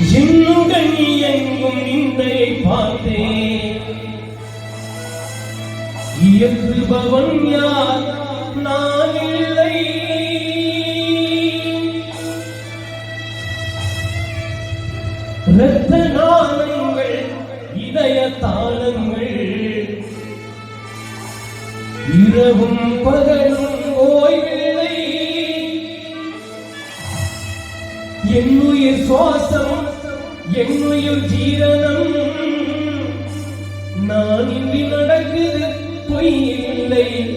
என்னுடன் எங்கும் நின்றை பார்த்தேன். இயக்குபவன் யார்? நான் இல்லை. இரத்த நாணங்கள் இதய தாளங்கள் இரவும் பகலும் ஓய்வில்லை. என்னுயிர் சுவாசம் என்னுயிர் ஜீரணம். நான் இன்றி நடக்குது பொய் இல்லை.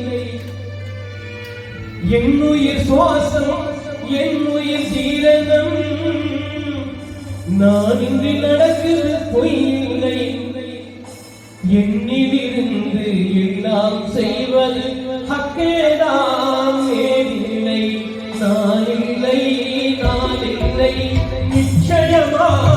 என்னுயிர் சுவாசம் என்னுயிர் ஜீரணம். நான் இன்றி நடக்குது பொய் இல்லை. என்னிலிருந்து எல்லாம் செய்வது ஹக்கேதான் இல்லை. நான் இல்லை நான் இல்லை நிச்சயமா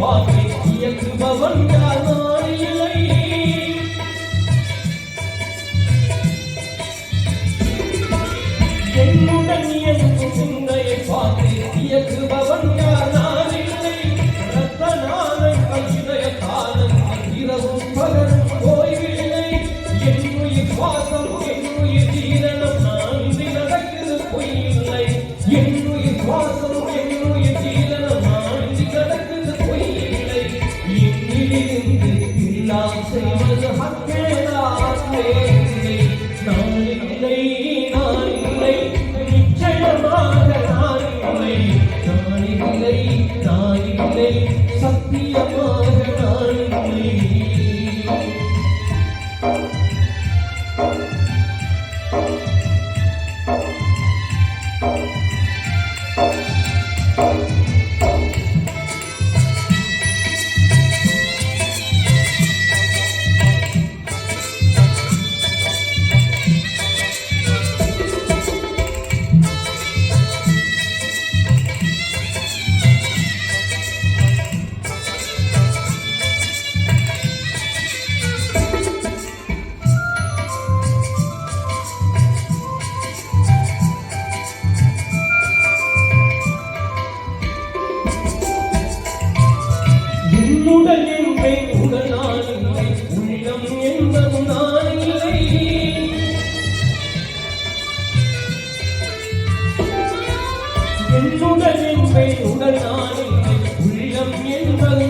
வாக்கை இயக்குபவன் யார்? உன்னுடன் என்பேன் உடனான உள்ளம் என்பது நான் இல்லை என்னுடன் என்பேன் உடனான உள்ளம் என்பது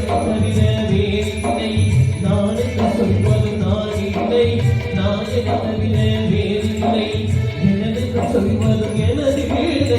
கவிமலு எனது கேட்டை